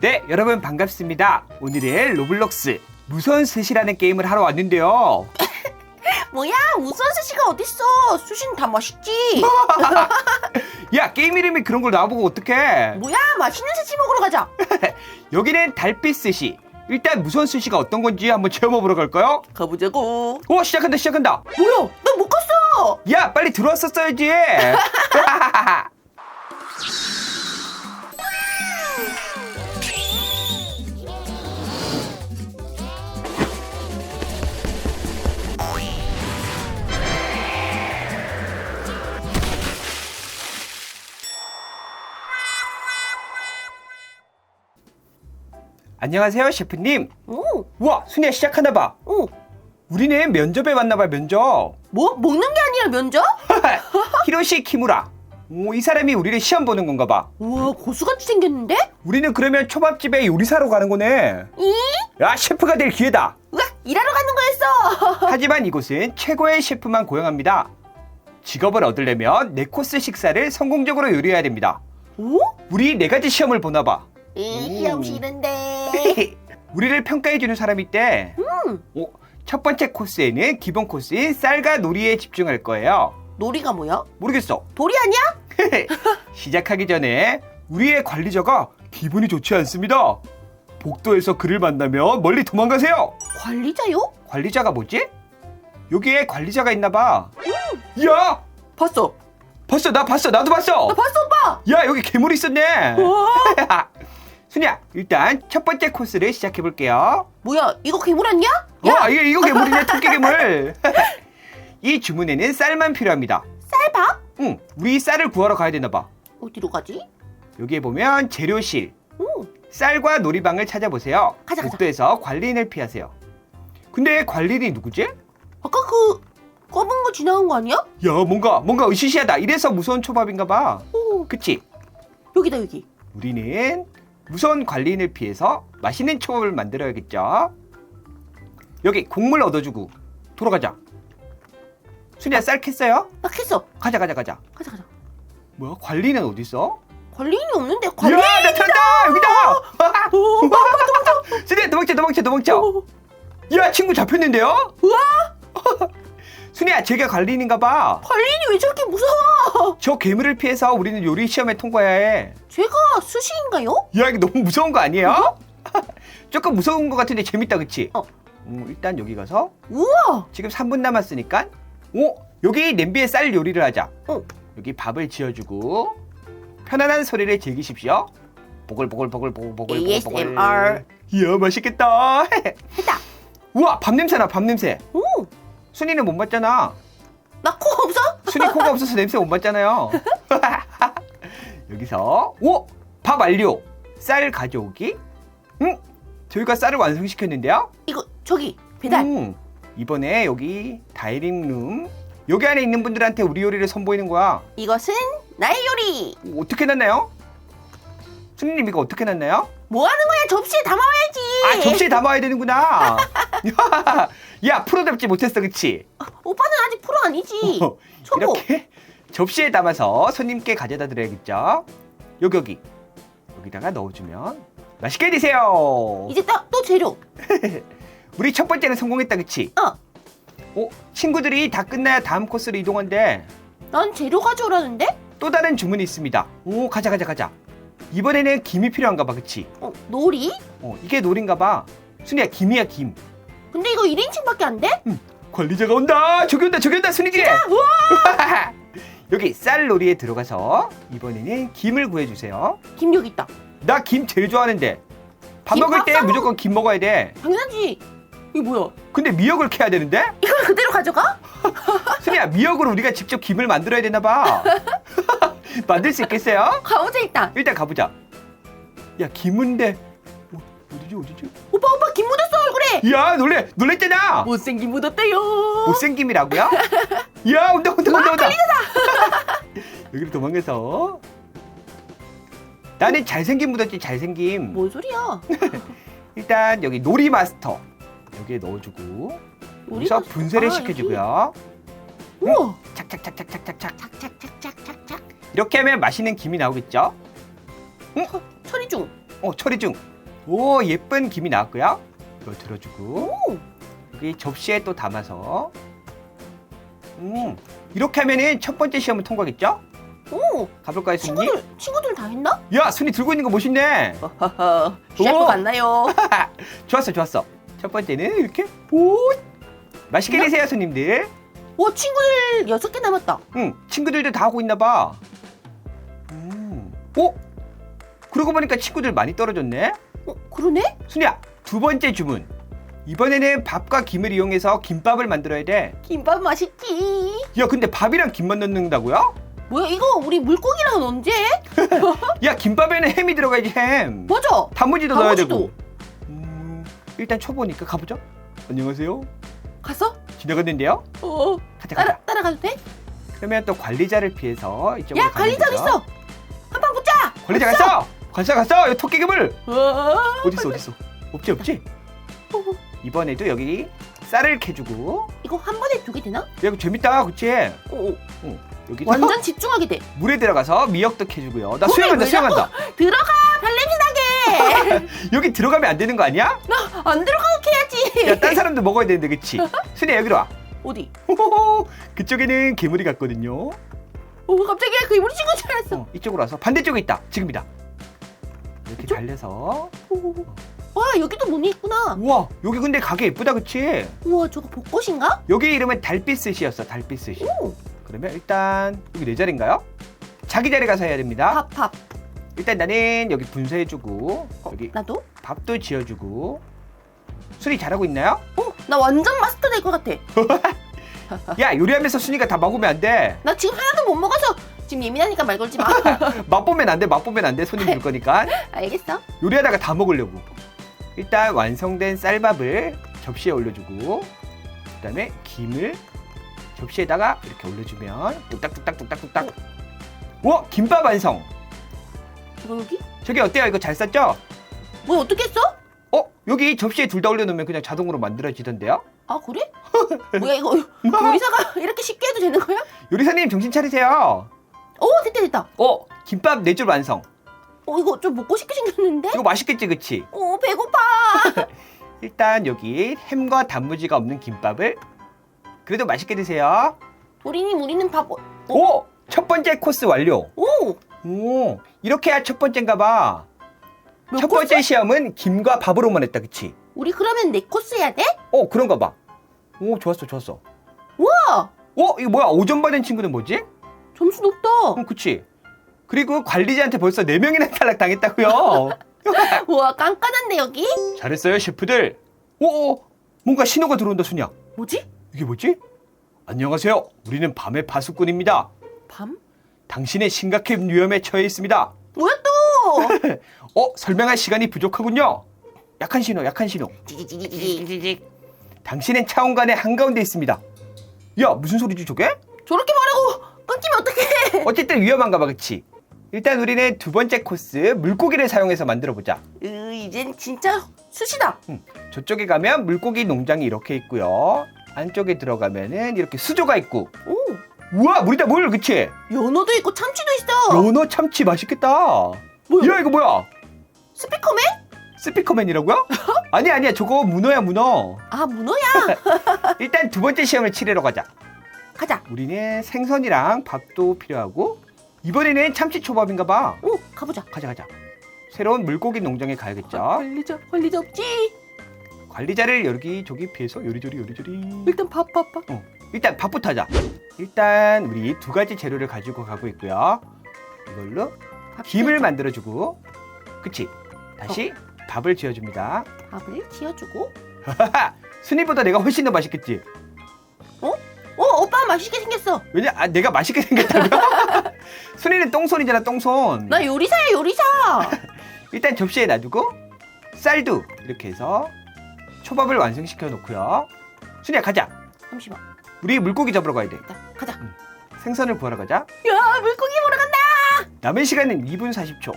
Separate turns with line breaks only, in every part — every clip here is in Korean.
네, 여러분 반갑습니다. 오늘은 로블록스 무서운 셋이라는 게임을 하러 왔는데요.
뭐야 우선 스시가 어딨어 수시는 다 맛있지
야, 게임 이름이 그런 걸 나보고 어떡해?
뭐야 맛있는 스시 먹으러 가자
여기는 달빛 스시. 일단 무서운 스시가 어떤 건지 한번 체험해 보러 갈까요?
가보자고
오, 시작한다, 시작한다.
뭐야 나못 갔어
야, 빨리 들어왔었어야지. 안녕하세요, 셰프님.
오,
우와, 순이야 시작하나 봐.
오,
우리는 면접에 왔나봐, 면접.
뭐 먹는 게 아니라 면접?
히로시 키무라. 오, 이 사람이 우리를 시험 보는 건가 봐.
우와 고수같이 생겼는데?
우리는 그러면 초밥집에 요리사로 가는 거네.
이?
야, 셰프가 될 기회다.
우와 일하러 가는 거였어
하지만 이곳은 최고의 셰프만 고용합니다. 직업을 얻으려면 네 코스 식사를 성공적으로 요리해야 됩니다.
오?
우리 네 가지 시험을 보나 봐.
이
오.
시험 싫은데
우리를 평가해주는 사람이 있대.
음
오, 첫 번째 코스에는 기본 코스인 쌀과 놀이에 집중할 거예요.
놀이가 뭐야?
모르겠어.
돌이 아니야?
시작하기 전에 우리의 관리자가 기분이 좋지 않습니다. 복도에서 그를 만나면 멀리 도망가세요.
관리자요?
관리자가 뭐지? 여기에 관리자가 있나 봐. 야!
봤어
봤어. 나 봤어. 나도 봤어.
나 봤어 오빠
야, 여기 괴물 있었네.
우와
순이야, 일단 첫 번째 코스를 시작해 볼게요.
뭐야 이거 괴물 아니야?
와, 이거 이거 괴물이네. 토끼 괴물. 이 주문에는 쌀만 필요합니다.
쌀밥?
응, 우리 쌀을 구하러 가야 되나 봐.
어디로 가지?
여기에 보면 재료실,
오
쌀과 놀이방을 찾아보세요.
가자, 가자.
복도에서 관리인을 피하세요. 근데 관리인이 누구지?
아까 그 검은 거 지나간 거 아니야?
야, 뭔가 뭔가 으시시하다. 이래서 무서운 초밥인가 봐.
오
그치?
여기다 여기
우리는 무서운 관리인을 피해서 맛있는 초밥을 만들어야겠죠. 여기 곡물 얻어주고 돌아가자. 순이야 쌀 캤어요?
나 했어
가자 가자 가자.
가자 가자
뭐야 관리인은 어디 있어?
관리인이 없는데 관리
야 나타났다 여기다.
오,
순이야 도망쳐 도망쳐 도망쳐.
오,
야 친구 잡혔는데요?
우와
순이야 제가 관리인인가 봐.
관리인이 왜 저렇게 무서워
저 괴물을 피해서 우리는 요리 시험에 통과해야 해.
제가 수시인가요?
야 이거 너무 무서운 거 아니에요? 조금 무서운 거 같은데 재밌다 그치?
어.
음, 일단 여기 가서
우와
지금 3분 남았으니까 오 여기 냄비에 쌀 요리를 하자.
어.
여기 밥을 지어주고 편안한 소리를 즐기십시오. 보글보글보글 보글보글
ASMR.
이야 맛있겠다.
했다
우와 밥 냄새나 밥 냄새.
오
순이는 못 맡잖아.
나코 없어?
순이 코가 없어서 냄새 못 맡잖아요. 여기서 오 밥 완료. 쌀 가져오기. 응 저희가 쌀을 완성시켰는데요.
이거 저기 배달
음, 이번에 여기 다이닝룸 여기 안에 있는 분들한테 우리 요리를 선보이는 거야.
이것은 나의 요리
어떻게 났나요? 수님 이거 어떻게 났나요?
뭐 하는 거야 접시에 담아와야지
아 접시에 담아야 되는구나. 야 프로답지 못했어, 그치?
오빠는 아직 프로 아니지
어,
초보
이렇게 접시에 담아서 손님께 가져다 드려야겠죠. 여기 여기 여기다가 넣어주면 맛있게 드세요.
이제 또, 또 재료
우리 첫 번째는 성공했다, 그치?
어.
어, 친구들이 다 끝나야 다음 코스로 이동한대.
난 재료 가져오라는데?
또 다른 주문이 있습니다. 오, 가자, 가자, 가자. 이번에는 김이 필요한가 봐, 그치?
어 놀이?
어, 이게 놀인가 봐. 순이야, 김이야, 김.
근데 이거 1인칭밖에 안 돼?
관리자가 온다! 저기 온다, 저기 온다, 순이지! 여기 쌀 놀이에 들어가서 이번에는 김을 구해주세요.
김 여기 있다
나 김 제일 좋아하는데.
밥김
먹을
때밥 싸먹-
무조건 김 먹어야 돼.
당연하지 이게 뭐야
근데 미역을 캐야 되는데?
이걸 그대로 가져가?
순이야, 미역으로 우리가 직접 김을 만들어야 되나 봐. 만들 수 있겠어요?
가보자 일단
일단 가보자. 야, 김인데. 어, 어디지, 어디지?
오빠
야, 놀래, 놀랬잖아!
못생김 묻었대요.
못생김이라고요? 야 온다 온다 온다 온다. 여기로 도망가서. 나는 잘생김 묻었지 잘생김.
뭔 소리야?
일단 여기 놀이 마스터 여기에 넣어주고 여기서
우리가-
분쇄를
아,
시켜주고요.
여기? 우와!
착착착착착착착
착착착착착착
이렇게 하면 맛있는 김이 나오겠죠?
처리 중.
어 처리 중. 오 예쁜 김이 나왔고요. 이거 들어주고
오,
여기 접시에 또 담아서. 음 이렇게 하면은 첫 번째 시험을 통과겠죠?
오,
가볼까요, 순이?
친구들, 친구들 다 했나?
야, 순이 들고 있는 거 멋있네. 우와.
갔나요?
좋았어, 좋았어. 첫 번째는 이렇게 오 맛있게
나-
드세요, 손님들.
오, 친구들 여섯 개 남았다.
응, 친구들도 다 하고 있나 봐. 음, 오, 그러고 보니까 친구들 많이 떨어졌네.
어, 그러네?
순이야, 두 번째 주문. 이번에는 밥과 김을 이용해서 김밥을 만들어야 돼.
김밥 맛있지.
야, 근데 밥이랑 김만 넣는다고요?
뭐야, 이거 우리 물고기랑 언제?
야, 김밥에는 햄이 들어가야지 햄.
맞아.
단무지도 넣어야. 되고. 음, 일단 초보니까 가보죠. 안녕하세요.
갔어?
지나갔는데요.
어,
가자,
따라,
가자.
따라가도 돼?
그러면 또 관리자를 피해서 이쪽으로
야,
가면
관리자
되죠.
있어. 한방 붙자.
관리자 갔어. 관리자 갔어. 여기 토끼 그물.
어,
어디 있어, 어디 있어? 없지, 없지.
어,
이번에도 여기 쌀을 캐주고.
이거 한 번에 두 개 되나?
야, 이거 재밌다, 그치?
오,
여기
완전 집중하게 돼.
물에 들어가서 미역도 캐주고요. 나
물에
수영한다,
왜
수영한다.
들어가, 발냄새 나게.
여기 들어가면 안 되는 거 아니야?
안 들어가고 캐야지.
야, 딴 사람도 먹어야 되는데, 그치? 순이야, 여기로 와.
어디?
호호호. 그쪽에는 괴물이 갔거든요.
오, 갑자기 그 우리 친구 줄 알았어.
어, 이쪽으로 와서 반대쪽에 있다. 지금이다. 이렇게
이쪽?
달려서.
오, 와, 여기도 문이 있구나.
우와, 여기 근데 가게 예쁘다, 그치?
우와, 저거 벚꽃인가?
여기 이름은 달빛스시였어, 달빛스시.
오,
그러면 일단 여기 내 자리인가요? 자기 자리 가서 해야 됩니다.
밥, 밥.
일단 나는 여기 분쇄해주고
어,
여기
나도?
밥도 지어주고 순이 잘하고 있나요?
어, 나 완전 마스터 될 것 같아.
야 요리하면서 순이가 다 먹으면 안 돼.
나 지금 하나도 못 먹어서 지금 예민하니까 말 걸지 마.
맛보면 안 돼. 맛보면 안 돼. 손님 줄 거니까
알겠어?
요리하다가 다 먹으려고. 일단 완성된 쌀밥을 접시에 올려주고 그 다음에 김을 접시에다가 이렇게 올려주면 뚝딱뚝딱 뚝딱뚝딱. 와 김밥 완성.
이거 여기?
저기 어때요? 이거 잘 쌌죠?
뭐야, 어떻게 했어?
어 여기 접시에 둘 다 올려놓으면 그냥 자동으로 만들어지던데요?
아, 그래? 뭐야, 이거 요리사가 이렇게 쉽게 해도 되는 거야?
요리사님 정신 차리세요.
오, 됐다, 됐다.
어 김밥 네 줄 완성.
어, 이거 좀 먹고 싶게 생겼는데?
이거 맛있겠지 그치?
어, 배고파.
일단 여기 햄과 단무지가 없는 김밥을 그래도 맛있게 드세요.
우리는, 우리는 밥, 어,
오! 첫 번째 코스 완료.
오!
오, 이렇게 해야 첫 번째인가 봐. 몇첫
코스?
번째 시험은 김과 밥으로만 했다, 그치?
우리 그러면 네 코스 해야 돼?
어, 그런가 봐. 오, 좋았어, 좋았어.
우와!
어, 이거 뭐야? 5점 받은 친구는 뭐지?
점수 높다.
어, 그치? 그리고 관리자한테 벌써 4명이나 탈락당했다고요.
우와, 깐깐한데, 여기?
잘했어요, 셰프들. 오, 오, 뭔가 신호가 들어온다, 순이야.
뭐지?
이게 뭐지? 안녕하세요. 우리는 밤의 파수꾼입니다.
밤?
당신의 심각한 위험에 처해 있습니다.
뭐야, 또?
어, 설명할 시간이 부족하군요. 약한 신호, 약한 신호. 당신은 차원관의 한가운데 있습니다. 야, 무슨 소리지 저게?
저렇게 말하고 끊기면 어떡해?
어쨌든 위험한가 봐, 그치? 일단 우리는 두 번째 코스 물고기를 사용해서 만들어 보자.
으, 이젠 진짜 수시다.
저쪽에 가면 물고기 농장이 이렇게 있고요. 안쪽에 들어가면은 이렇게 수조가 있고.
오,
우와, 물이다 물, 그치?
연어도 있고 참치도 있어.
연어 참치 맛있겠다.
뭐야?
야, 이거 뭐야?
스피커맨?
스피커맨이라고요? 아니 아니야, 저거 문어야 문어.
아, 문어야.
일단 두 번째 시험을 치르러 가자.
가자.
우리는 생선이랑 밥도 필요하고 이번에는 참치 초밥인가 봐.
오, 가보자.
가자 가자. 새로운 물고기 농장에 가야겠죠.
관리자, 관리자 없지?
관리자를 여기저기 피해서 요리조리 요리조리.
일단 밥, 밥, 밥.
어, 일단 밥부터 하자. 일단 우리 두 가지 재료를 가지고 가고 있고요. 이걸로
밥
김을
지어줘.
만들어주고, 그치? 다시 밥을 지어줍니다.
밥을 지어주고.
순이보다 내가 훨씬 더 맛있겠지?
오, 오빠 맛있게 생겼어.
왜냐? 아, 내가 맛있게 생겼다고? 순이는 똥손이잖아, 똥손.
나 요리사야, 요리사.
일단 접시에 놔두고 쌀도 이렇게 해서 초밥을 완성시켜 놓고요. 순이야 가자.
잠시만.
우리 물고기 잡으러 가야 돼.
나 가자.
생선을 구하러 가자.
야, 물고기 보러 간다.
남은 시간은 2분 40초.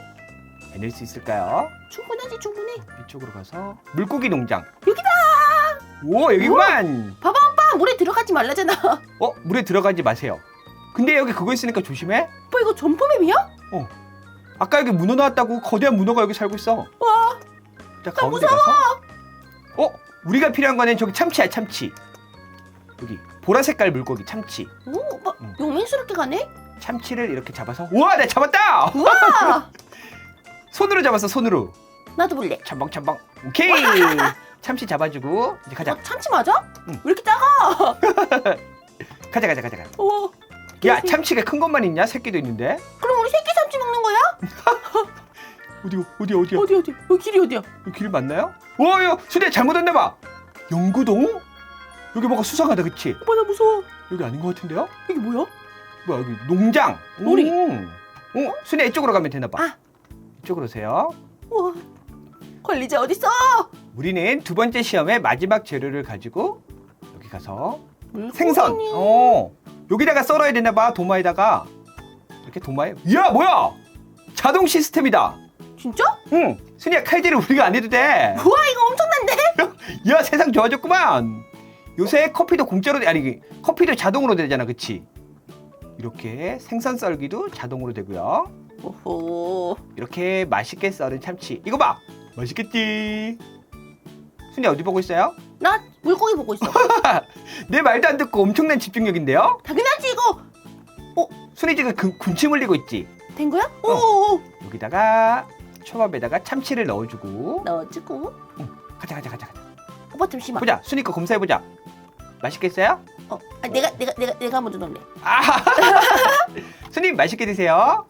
해낼 수 있을까요?
충분하지, 충분해.
이쪽으로 가서 물고기 농장.
여기다.
오 여기구만.
봐봐, 오빠 물에 들어가지 말라잖아.
어 물에 들어가지 마세요. 근데 여기 그거 있으니까 조심해.
이거 점프맵이야?
아까 여기 문어 나왔다고 거대한 문어가 여기 살고 있어.
와,
자 가운데 가서. 어? 우리가 필요한 거는 저기 참치야 참치. 여기 보라색깔 물고기 참치.
오, 막
응.
용맹스럽게 가네.
참치를 이렇게 잡아서 우와 내가 잡았다.
우와,
손으로 잡았어 손으로.
나도 볼래.
첨벙첨벙. 오케이. 참치 잡아주고 이제 가자.
어, 참치 맞아?
응.
왜 이렇게 작아?
가자 가자 가자 가자.
오,
야 참치가 큰 것만 있냐? 새끼도 있는데.
그럼 우리 새끼 참치 먹는 거야?
어디 어디 어디야?
어디 어디? 여기 길이 어디야?
여기 길 맞나요? 와, 야, 순대 잘못 왔나 봐. 영구동? 여기 뭐가 수상하다, 그치?
오빠 나 무서워.
여기 아닌 것 같은데요?
여기 뭐야?
뭐야, 여기 농장.
놀이.
음. 어, 순대 이쪽으로 가면 되나 봐.
아.
이쪽으로 오세요.
우와, 관리자 어디 있어?
우리는 두 번째 시험의 마지막 재료를 가지고 여기 가서
물고기니.
생선. 어. 여기다가 썰어야 되나 봐, 도마에다가. 이렇게 도마에. 이야, 뭐야? 자동 시스템이다.
진짜?
응. 순이야, 칼질을 우리가 안 해도 돼.
우와 이거 엄청난데?
야 세상 좋아졌구만 요새 커피도 공짜로 돼- 아니 커피도 자동으로 되잖아 그치 이렇게 생선 썰기도 자동으로 되고요
오호.
이렇게 맛있게 썰은 참치 이거 봐 맛있겠지 순이 어디 보고 있어요?
나 물고기 보고 있어.
내 말도 안 듣고 엄청난 집중력인데요
당연하지 이거.
순이 지금 그, 군침 흘리고 있지
된 거야?
어.
오오오.
여기다가 초밥에다가 참치를 넣어주고
넣어주고.
가자 가자 가자 가자
오빠 잠시만.
보자 순이 거 검사해보자 맛있겠어요?
어, 아, 내가 내가 내가 내가 먼저 넣을래.
아, 스님 맛있게 드세요.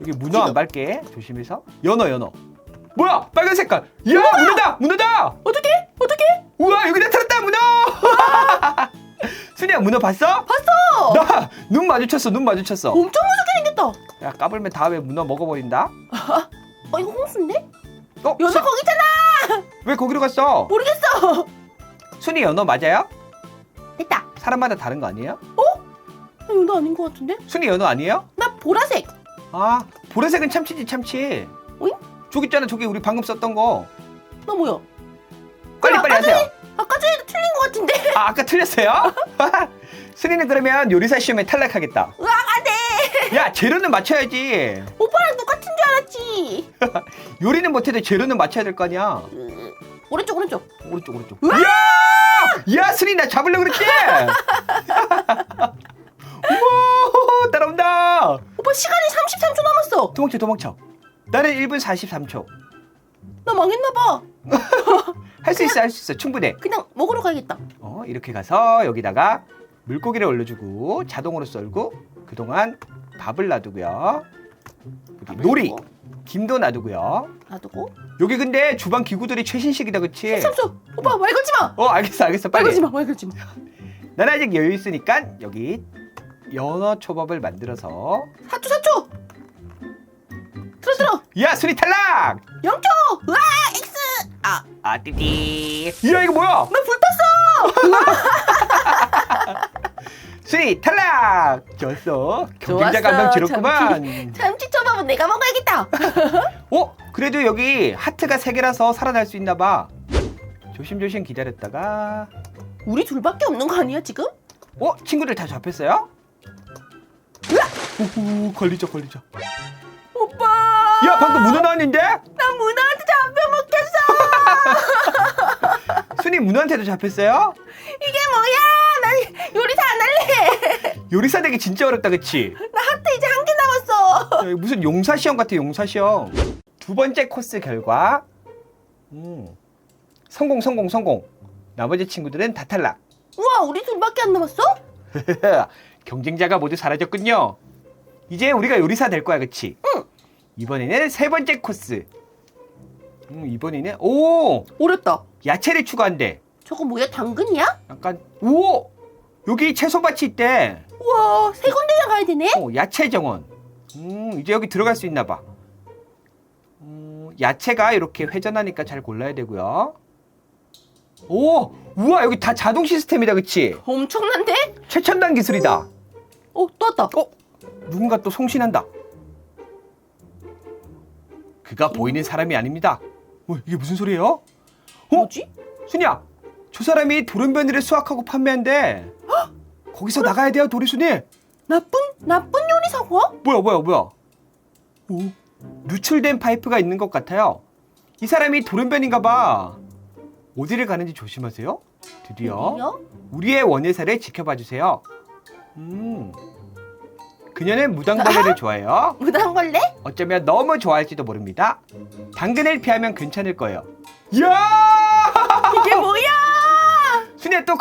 여기 문어 안
지금.
밟게 조심해서. 연어 연어. 뭐야 빨간 색깔. 이야 문어다 문어다.
어떻게? 어떻게?
우와 여기 나타났다 문어. 순이야 문어 봤어?
봤어.
나 눈 마주쳤어 눈 마주쳤어.
엄청 무섭게 생겼다.
야 까불면 다음에 문어 먹어버린다.
어 이거 홍수인데?
어?
연어
수-
거기 있잖아.
왜 거기로 갔어?
모르겠어.
순이 연어 맞아요?
됐다.
사람마다 다른 거 아니에요?
아, 연어 아닌 것 같은데?
순이 연어 아니에요?
나 보라색.
아 보라색은 참치지 참치.
어이?
저기 있잖아 저기 우리 방금 썼던 거.
나 뭐야?
빨리
아까
빨리 하세요.
아까 전에도 틀린 것 같은데.
아, 아까 틀렸어요? 순이는 그러면 요리사 시험에 탈락하겠다.
으악 안돼.
야, 재료는 맞춰야지.
오빠랑 똑같은 줄 알았지.
요리는 못해도 재료는 맞춰야 될 거 아니야.
으, 오른쪽 오른쪽.
오른쪽, 오른쪽.
으아!
야! 야, 순이 나 잡으려고 그랬지? 우와, 따라온다.
오빠 시간이 33초 남았어.
도망쳐, 도망쳐. 나는 1분 43초.
나 망했나 봐.
할 수 있어, 할 수 있어. 충분해.
그냥 먹으러 가야겠다.
어, 이렇게 가서 여기다가 물고기를 올려주고 자동으로 썰고 그동안 밥을 놔두고요. 여기 놀이, 김도 놔두고요.
놔두고.
여기 근데 주방 기구들이 최신식이다 그치?
13초. 오빠 말 걸지 마.
어 알겠어 알겠어
말
빨리
걸지 마. 말 걸지 마.
난 아직 여유 있으니까 여기 연어 초밥을 만들어서
4초 4초. 들어 들어.
야 순이 탈락!
0초. 으아 X. 아,
아 띠띠 야 이거 뭐야
나 불탔어.
순이 탈락! 좋았어 경쟁자 감당 지렸구만
참치 초밥은 내가 먹어야겠다.
어? 그래도 여기 하트가 세 개라서 살아날 수 있나 봐 조심조심 기다렸다가
우리 둘밖에 없는 거 아니야 지금?
어? 친구들 다 잡혔어요? 오호 걸리자 걸리자
오빠.
야 방금 문어 나왔는데?
난 문어한테 잡혀먹겠어.
순이 문어한테도 잡혔어요?
이게 뭐야? 난 요리사 안 할래.
요리사 되기 진짜 어렵다 그치?
나 하트 이제 한 개 남았어.
야, 무슨 용사 시험 같아 용사 시험 두 번째 코스 결과 음, 성공 성공 성공 나머지 친구들은 다 탈락
우와, 우리 둘밖에 안 남았어?
경쟁자가 모두 사라졌군요 이제 우리가 요리사 될 거야 그치?
응.
이번에는 세 번째 코스 음, 이번에는 오
어렵다.
야채를 추가한대
저거 뭐야? 당근이야?
약간 오 여기 채소밭이 있대
우와, 세 군데나 가야 되네?
어, 야채 정원. 음, 이제 여기 들어갈 수 있나 봐. 음, 야채가 이렇게 회전하니까 잘 골라야 되고요. 오, 우와, 여기 다 자동 시스템이다, 그치?
엄청난데?
최첨단 기술이다.
어, 또 왔다.
어, 누군가 또 송신한다. 그가 보이는 사람이 아닙니다. 어, 이게 무슨 소리예요? 어,
뭐지?
순이야, 저 사람이 돌연변이를 수확하고 판매한대. 거기서 나가야 돼요, 도리순이.
나쁜, 나쁜 요리사고?
뭐야, 뭐야, 뭐야? 오, 누출된 파이프가 있는 것 같아요. 이 사람이 돌연변인가 봐. 어디를 가는지 조심하세요. 드디어
드디어?
우리의 원예사를 지켜봐 주세요. 음. 그녀는 무당벌레를 좋아해요.
무당벌레?
어쩌면 너무 좋아할지도 모릅니다. 당근을 피하면 괜찮을 거예요. 이야!
이게 뭐야?
순이야 또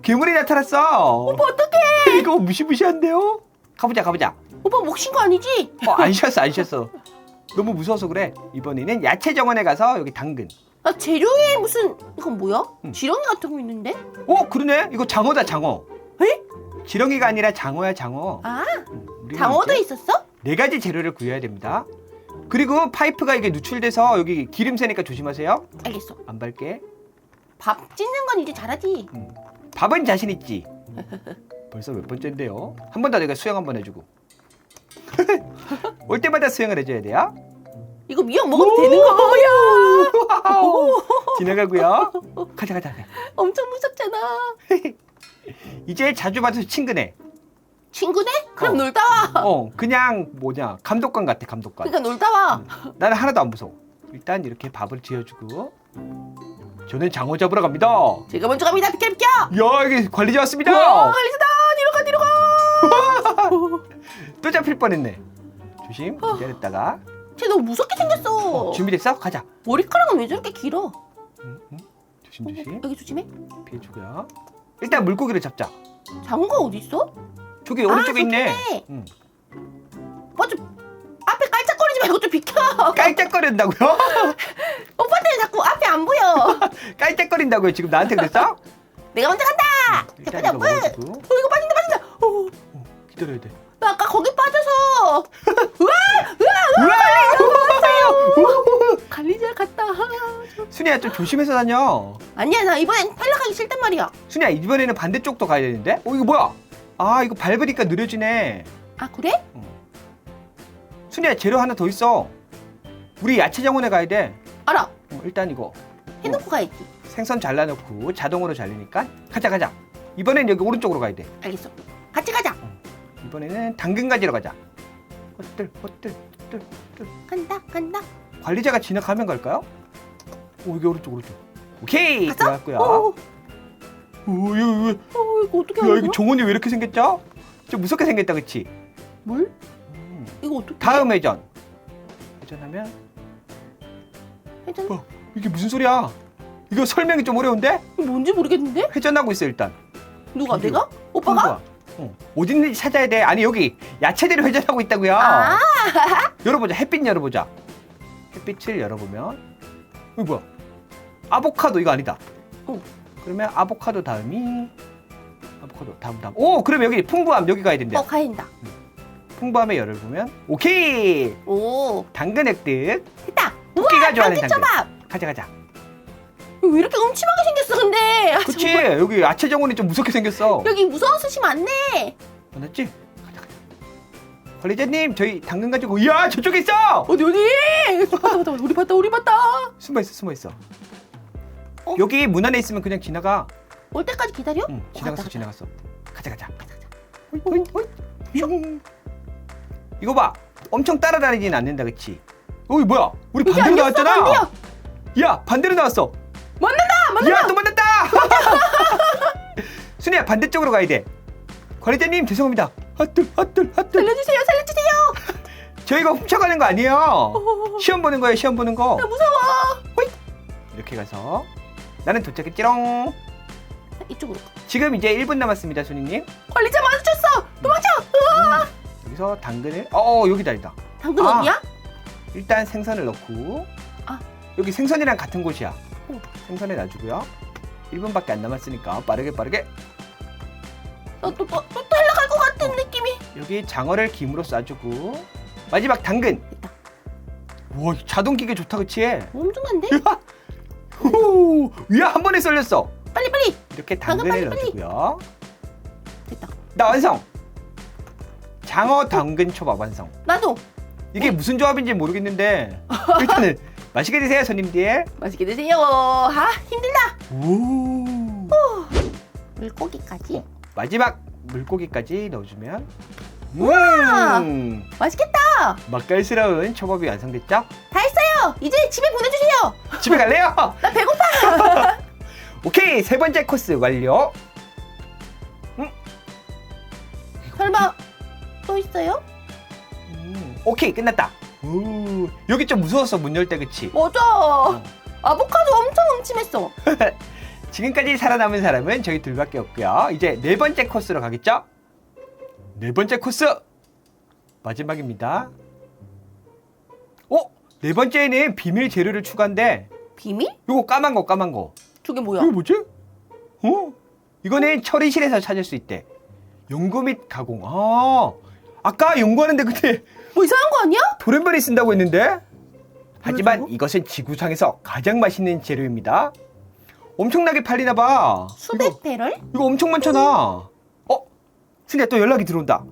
괴물이 나타났어.
오빠 어떡해?
이거 무시무시한데요? 가보자 가보자.
오빠 목신 거 아니지?
어, 안 쉬었어 안 쉬었어. 너무 무서워서 그래. 이번에는 야채 정원에 가서 여기 당근.
아 재료에 무슨 이건 뭐야?
음.
지렁이 같은 거 있는데?
어 그러네. 이거 장어다 장어.
에?
지렁이가 아니라 장어야 장어.
아
음, 우리가
장어도
이제
있었어?
네 가지 재료를 구해야 됩니다. 그리고 파이프가 이게 누출돼서 여기 기름 새니까 조심하세요.
알겠어.
안 밟게.
밥 찢는 건 이제 잘하지.
밥은 자신 있지. 벌써 몇 번째인데요. 한 번 더 내가 수영 한 번 해주고. 올 때마다 수영을 해줘야 돼요.
이거 미역 먹어도 되는 거야?
와우. 지나가고요. 가자. 가자.
엄청 무섭잖아.
이제 자주 봐서 친근해.
친구네? 그럼
어.
놀다 와.
어 그냥 뭐냐 감독관 같아 감독관.
그러니까 놀다 와.
나는 하나도 안 무서워. 일단 이렇게 밥을 지어주고. 저는 장어 잡으러 갑니다.
제가 먼저 갑니다. 비켜 비켜.
야 여기 관리자 왔습니다.
와 갈리스다 뒤로 가 뒤로 가.
또 잡힐 뻔했네. 조심 기다렸다가.
쟤 너무 무섭게 생겼어.
어, 준비됐어? 가자.
머리카락은 왜 저렇게 길어?
응, 응. 조심 조심
여기 조심해.
피해주고요. 일단 물고기를 잡자.
장어가 어디 있어?
저기 오른쪽에
아,
있네.
저기네.
응.
맞아. 앞에 깔짝거리지 말고 좀 비켜.
깔짝거린다고요?
오빠한테 자꾸 앞에 안 보여.
깔짝거린다고요? 지금 나한테 그랬어?
내가 먼저 간다.
일단
자,
이거
빠진다 빠진다. 어,
어, 기다려야 돼.
나 아까 거기 빠져서. 우와
우와!
갈리자 갔다.
순이야 좀 조심해서 다녀.
아니야 나 이번엔 탈락하기 싫단 말이야.
순이야 이번에는 반대쪽도 가야 되는데? 어 이거 뭐야? 아 이거 밟으니까 느려지네.
아 그래?
순이야 재료 하나 더 있어. 우리 야채 정원에 가야 돼.
알아.
어, 일단 이거
해놓고 가야지.
생선 잘라놓고 자동으로 잘리니까 가자 가자. 이번엔 여기 오른쪽으로 가야 돼.
알겠어. 같이 가자.
이번에는 당근 가지러 가자. 헛들 헛들 헛들 헛들.
간다 간다.
관리자가 지나가면 갈까요? 오 이게 오른쪽 오른쪽. 오케이? 들어갔고요.
어,
오 이거 이거
어 이거 어떻게
야
하는
이거
거야?
정원이 왜 이렇게 생겼죠? 좀 무섭게 생겼다 그치?
물?
음.
이거 어떻게?
다음 회전 회전하면
회전?
어, 이게 무슨 소리야? 이거 설명이 좀 어려운데?
뭔지 모르겠는데?
회전하고 있어 일단
누가 내가? 오빠가?
뭐야? 어. 찾아야 돼. 아니 여기 야채들이 회전하고 있다고요.
아.
열어보자. 햇빛 열어보자. 햇빛을 열어보면 이거 뭐야? 아보카도. 이거 아니다.
어.
그러면 아보카도 다음이 아보카도 다음 다음. 오 그럼 여기 풍부함 여기 가야 된대
어 가인다.
풍부함의 열을 보면 오케이.
오.
당근 획득
됐다.
토끼가
우와
좋아하는
당근.
당근
초밥.
가자 가자
왜 이렇게 음침하게 생겼어 근데? 아,
그치
정말.
여기 야채 정원이 좀 무섭게 생겼어
여기 무서운 스시 많네.
맞았지? 가자 가자 관리자님 저희 당근 가지고 이야 저쪽에 있어
어디 어디? 봤다 봤다. 우리 봤다 우리 봤다.
숨어 있어 숨어 있어
어?
여기 문 안에 있으면 그냥 지나가
올 때까지 기다려?
응
어,
지나갔어
갔다,
지나갔어 가자 가자 호잇, 호잇, 호잇. 슝. 이거 봐 엄청 따라다니진 않는다 그치 어이 뭐야 우리 반대로 나왔잖아
반대야.
야 반대로 나왔어
만난다 만난다.
야또 만났다 순이야 반대쪽으로 가야 돼 관리자님 죄송합니다 핫들 핫들 핫들
살려주세요 살려주세요.
저희가 훔쳐가는 거 아니에요
어,
시험 보는 거예요 시험 보는 거
나 무서워.
이렇게 가서 나는 도착했지롱
이쪽으로.
지금 이제 1분 남았습니다 순이님
관리자 마주쳤어. 도망쳐.
여기서 당근을 어 여기다 여기다
당근
아.
어디야?
일단 생선을 넣고
아.
여기 생선이랑 같은 곳이야
어.
생선에 놔주고요 1분밖에 안 남았으니까 빠르게 빠르게
나또 또 또, 또 탈락할 것 같은 느낌이.
여기 장어를 김으로 싸주고 마지막 당근. 우와 자동 기계 좋다 그치?
엄청난데?
후 위에 한 번에 썰렸어
빨리 빨리.
이렇게
당근
당근을
빨리, 빨리.
넣어주고요
됐다.
나 완성 장어 당근 초밥 완성
나도
이게 무슨 조합인지 모르겠는데 일단은 맛있게 드세요 손님들
맛있게 드세요. 아 힘들다.
오
물고기까지.
마지막 물고기까지 넣어주면 음,
맛있겠다.
맛깔스러운 초밥이 완성됐죠?
다 했어요. 이제 집에 보내주세요.
집에 갈래요?
나 배고파.
오케이 세 번째 코스 완료.
설마 또 있어요?
음, 오케이 끝났다. 오, 여기 좀 무서웠어 문 열 때 그치?
맞아. 아보카도 엄청 음침했어.
지금까지 살아남은 사람은 저희 둘밖에 없고요. 이제 네 번째 코스로 가겠죠? 네 번째 코스 마지막입니다. 어? 네 번째에는 비밀 재료를 추가한데
비밀?
요거 까만 거 까만 거.
저게 뭐야?
이거 뭐지? 어? 이거는 처리실에서 찾을 수 있대. 연구 및 가공. 아, 아까 연구하는데 근데
뭐 이상한 거 아니야?
돌연변이 쓴다고 했는데? 하지만? 이것은 지구상에서 가장 맛있는 재료입니다. 엄청나게 팔리나 봐.
수백 배럴?
이거 엄청 많잖아. 어? 승리야 또 연락이 들어온다.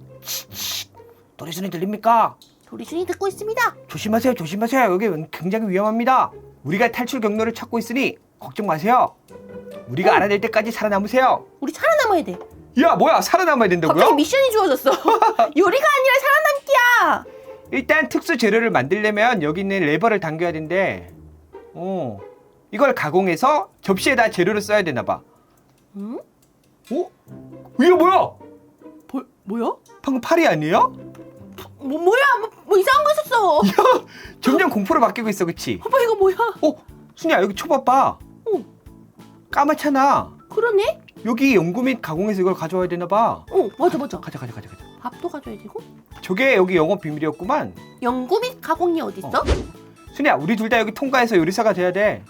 소리 들립니까?
도리순이 듣고 있습니다.
조심하세요, 조심하세요. 여기 굉장히 위험합니다. 우리가 탈출 경로를 찾고 있으니 걱정 마세요. 우리가
어.
알아낼 때까지 살아남으세요.
우리 살아남아야 돼.
야, 뭐야? 살아남아야 된다고요?
갑자기 미션이 주어졌어. 요리가 아니라 살아남기야.
일단 특수 재료를 만들려면 여기 있는 레버를 당겨야 된대. 어. 이걸 가공해서 접시에다 재료를 써야 되나 봐.
응?
어? 이게 뭐야?
뭐, 뭐야?
방금 팔이 아니에요?
뭐, 뭐야? 뭐, 뭐 이상한 거 있었어.
야, 점점 공포로 바뀌고 있어, 그치?
오빠 이거 뭐야?
어, 순이야 여기 초밥 봐.
어,
까맣잖아.
그러네?
여기 연구 및 가공해서 이걸 가져와야 되나 봐.
어, 맞아, 맞아.
가자, 가자, 가자, 가자.
밥도 가져야 되고.
저게 여기 영업 비밀이었구만.
연구 및 가공이 어딨어?
어. 순이야, 우리 둘 다 여기 통과해서 요리사가 돼야 돼.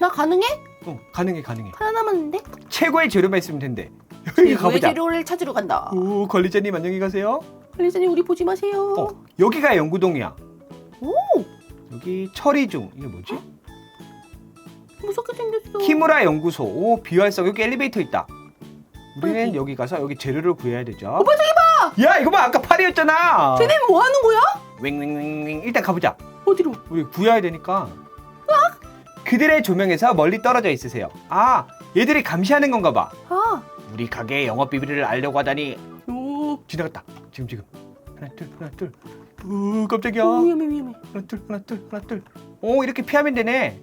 나 가능해?
어, 가능해, 가능해.
하나 남았는데?
최고의 재료만 있으면 된대. 여기
최고의
가보자.
재료를 찾으러 간다.
오, 관리자님 안녕히 가세요.
관리자님 우리 보지 마세요.
어, 여기가 연구동이야.
오,
여기 처리 중. 이게 뭐지?
무섭게 생겼어.
키무라 연구소. 오, 비활성. 여기 엘리베이터 있다. 우리는? 여기 가서 여기 재료를 구해야 되죠.
오빠 저기 봐.
야, 이거 봐. 아까 팔이었잖아.
쟤네 뭐 하는 거야?
윙윙윙윙. 일단 가보자.
어디로?
우리 구해야 되니까. 그들의 조명에서 멀리 떨어져 있으세요. 아, 얘들이 감시하는 건가 봐.
아,
우리 가게의 영업 비밀을 알려고 하다니.
오,
지나갔다. 지금 지금. 하나 둘 하나 둘. 우 깜짝이야.
오 위험해 위험해.
하나 둘 하나 둘 하나 둘. 오 이렇게 피하면 되네.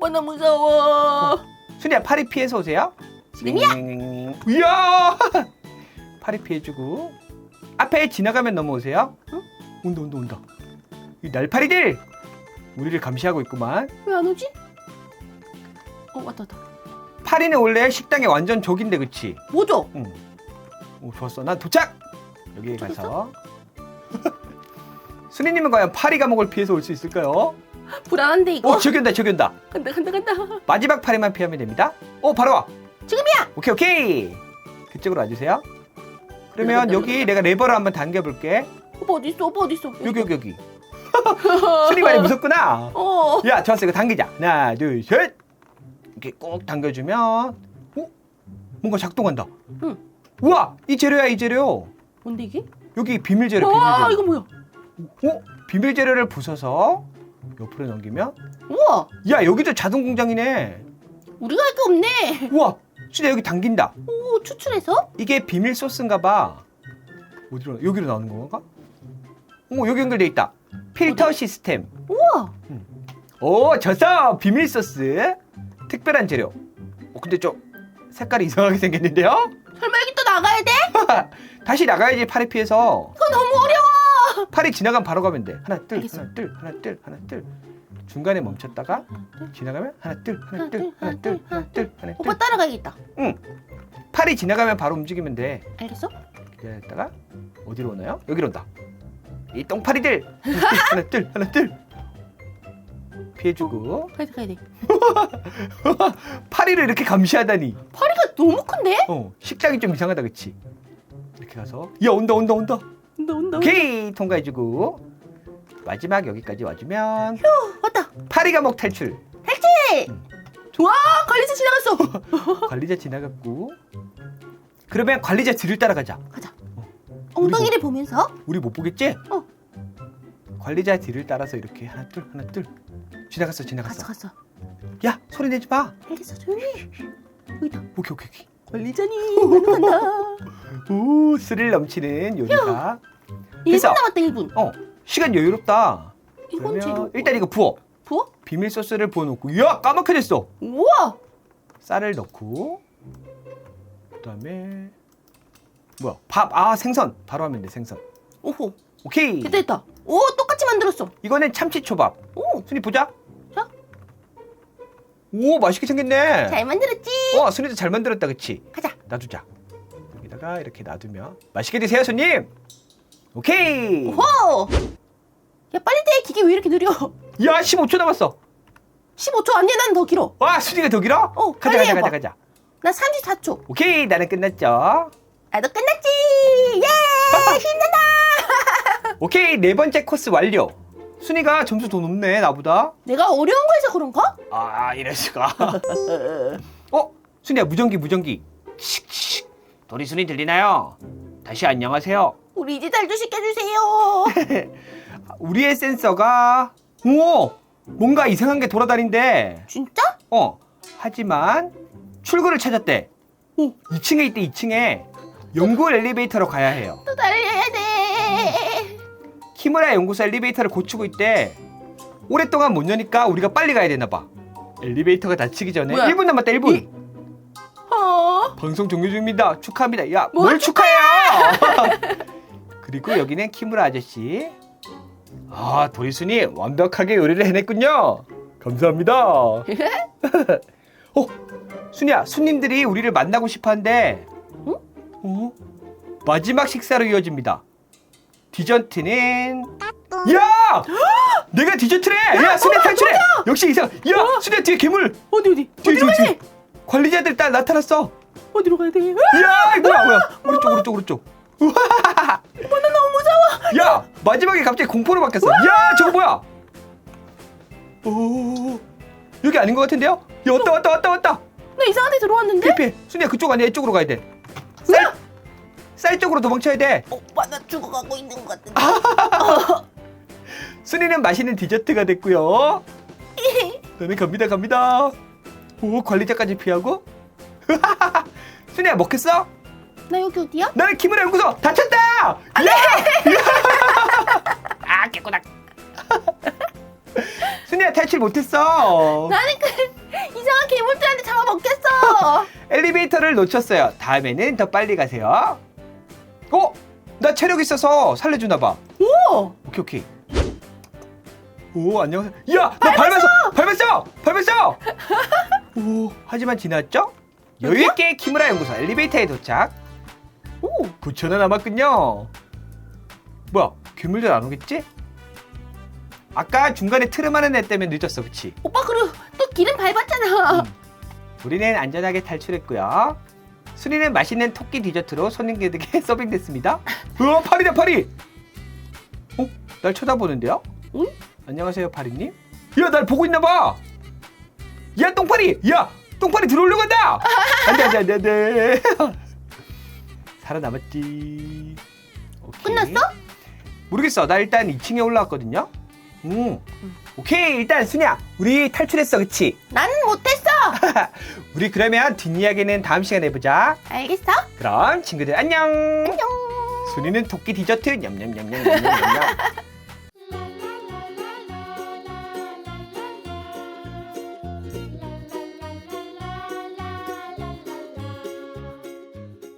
오빠 나 무서워.
순이야 파리 피해서 오세요.
지금이야?
윙윙윙. 이야. 파리 피해주고 앞에 지나가면 넘어오세요.
응?
온다 온다 온다. 이 날파리들 우리를 감시하고 있구만.
왜 안 오지? 어 왔다 왔다.
파리는 원래 식당의 완전 적인데 그치?
뭐죠?
응. 오 좋았어. 난 도착. 여기 가서. 순이님은 과연 파리 감옥을 피해서 올 수 있을까요?
불안한데 이거.
오 저기 온다 저기 온다.
간다 간다 간다.
마지막 파리만 피하면 됩니다. 오 바로 와.
지금이야.
오케이 오케이. 그쪽으로 와주세요. 그러면
여기,
내가 레버를 한번 당겨볼게.
오빠 어디 있어? 오빠 어디 있어?
여기 여기 여기. 순이 많이 무섭구나.
어.
야 좋았어 이거 당기자. 하나 둘 셋. 이렇게 꼭 당겨주면 어? 뭔가 작동한다.
응.
우와 이 재료야 이 재료.
뭔데 이게?
여기 비밀 재료 비밀
와
재료.
이거 뭐야?
어? 비밀 재료를 부숴서 옆으로 넘기면
우와
야 여기도 자동 공장이네.
우리가 할게 없네.
우와 진짜 여기 당긴다.
오 추출해서?
이게 비밀 소스인가 봐. 어디로 여기로 나오는 건가? 오 여기 연결돼 있다. 필터 시스템.
우와
오 졌어 비밀 소스. 특별한 재료. 어 근데 저 색깔이 이상하게 생겼는데요?
설마 여기 또 나가야 돼?
다시 나가야지 피해서
이거 너무 어려워.
팔이 지나가면 바로 가면 돼. 하나 둘
알겠어.
하나 둘 하나 둘 하나 둘. 중간에 멈췄다가 지나가면 하나 둘 하나 둘 하나 둘 하나 둘 하나
오빠
둘.
따라가야겠다.
응. 팔이 지나가면 바로 움직이면 돼.
알겠어?
기다렸다가 어디로 오나요? 여기로 온다. 이 똥파리들 하나 둘 하나 둘 피해주고
가야 돼 가야 돼.
파리를 이렇게 감시하다니.
파리가 너무 큰데?
어 식장이 좀 이상하다 그치? 이렇게 가서 야 온다 온다 온다.
온다 온다.
오케이 통과해주고 마지막 여기까지 와주면
왔다.
파리 감옥 탈출.
탈출. 좋아 관리자 지나갔어.
관리자 지나갔고 그러면 관리자 뒤를 따라가자.
가자. 엉덩이를 보면서
우리 못 보겠지?
어.
관리자 뒤를 따라서 이렇게 하나 둘 하나 둘 지나갔어 지나갔어.
갔어 갔어.
야 소리 내지 마.
알겠어 조용히. 해. 여기다.
오케이 오케이 오케이.
멀리자니 나는 간다.
오 스릴 넘치는 요리사
1분
됐어.
남았다 1분.
어 시간 여유롭다
이건.
그러면 일단 이거 부어
부어?
비밀 소스를 부어놓고 야 까맣게 됐어
우와.
쌀을 넣고 그다음에 뭐야 밥 아 생선 바로 하면 돼 생선
오호.
오케이
됐다 됐다. 오 똑같이 만들었어.
이거는 참치 초밥
오.
순이 보자
자.
오 맛있게 생겼네
잘 만들었지.
와 순이도 잘 만들었다 그치
가자.
놔두자 여기다가 이렇게 놔두면 맛있게 드세요 손님 오케이
호. 야 빨리 돼. 기계 왜 이렇게 느려?
야 15초 남았어
15초 아니야 난더 길어.
와 순이가 더 길어?
어,
가자
빨리
가자
해봐.
가자 가자
나 34초.
오케이 나는 끝났죠
나도 끝났지. 예. 힘내다.
오케이 네 번째 코스 완료 순이가 점수 더 높네 나보다
내가 어려운 거에서 그런가?
아 이럴 수가 어 순이야 무전기 무전기 칙칙 도리 순이 들리나요? 다시 안녕하세요
우리 이제 잘좀 시켜주세요.
우리의 센서가 오 뭔가 이상한 게 돌아다닌대
진짜?
어 하지만 출구를 찾았대
오.
2층에 있대 2층에 연구 엘리베이터로 가야 해요
또 달려야 돼.
키무라 연구소 엘리베이터를 고치고 있대. 오랫동안 못 여니까 우리가 빨리 가야 되나 봐. 엘리베이터가 닫히기 전에
뭐야?
1분 남았다 1분.
이- 어.
방송 종료 중입니다. 축하합니다. 야
뭘
뭘 축하해요 그리고 여기는 키무라 아저씨. 아 도리순이 완벽하게 요리를 해냈군요. 감사합니다. 어 순이야 손님들이 우리를 만나고 싶어한데
응?
어? 마지막 식사로 이어집니다 디저트는 야! 내가 디저트래! 야 순이야 탈출해! 역시 이상 야 순이야 뒤에 괴물!
어디 어디?
뒤에
어디로
뒤에
가야
뒤에.
돼?
관리자들 딱 나타났어.
어디로 가야 돼?
야 이거 뭐야 뭐야? 오른쪽 오른쪽 오른쪽.
나 너무 무서워.
야 마지막에 갑자기 공포로 바뀌었어. 야 저거 뭐야? 오 여기 아닌 것 같은데요? 야 왔다 왔다 왔다 왔다.
나 이상한 데 들어왔는데?
피해 피해. 순이야 그쪽 아니야? 이쪽으로 가야 돼 쌀 쌀 쪽으로 도망쳐야 돼
나 죽어가고 있는 것 같은데.
순이는 맛있는 디저트가 됐고요 너는 갑니다 갑니다 오 관리자까지 피하고 순이야 먹겠어?
나 여기 어디야?
나는 키무라 연구소 다쳤다 야!
아 깨꼬닥.
순이야 탈출 못했어
나는 그 이상한 괴물들한테 잡아먹겠어.
엘리베이터를 놓쳤어요. 다음에는 더 빨리 가세요. 어? 나 체력 있어서 살려주나 봐.
오.
오케이 오케이. 오 안녕하세요. 야, 나 밟았어. 밟았어. 밟았어. 오, 하지만 지났죠? 여유 있게 키무라 연구소 엘리베이터에 도착.
오.
9천 원 남았군요. 뭐야? 괴물들 안 오겠지? 아까 중간에 트름하는 애 때문에 늦었어, 그치?
오빠 그리고 또 기름 밟았잖아.
우리는 안전하게 탈출했고요. 순이는 맛있는 토끼 디저트로 손님들에게 서빙됐습니다. 어, 파리다 파리. 어, 날 쳐다보는데요?
응?
안녕하세요, 파리님. 야, 날 보고 있나 봐. 야, 똥파리. 야, 똥파리 들어오려고 한다. 안돼, 안돼, 안돼, 안돼. 살아남았지. 오케이.
끝났어?
모르겠어. 나 일단 2층에 올라왔거든요. 음. 오케이, 일단 순이야, 우리 탈출했어, 그치?
나는 못했어.
우리 그러면 뒷이야기는 다음 시간에 해보자.
알겠어?
그럼 친구들 안녕.
안녕.
순이는 토끼 디저트 냠냠냠냠냠냠냠.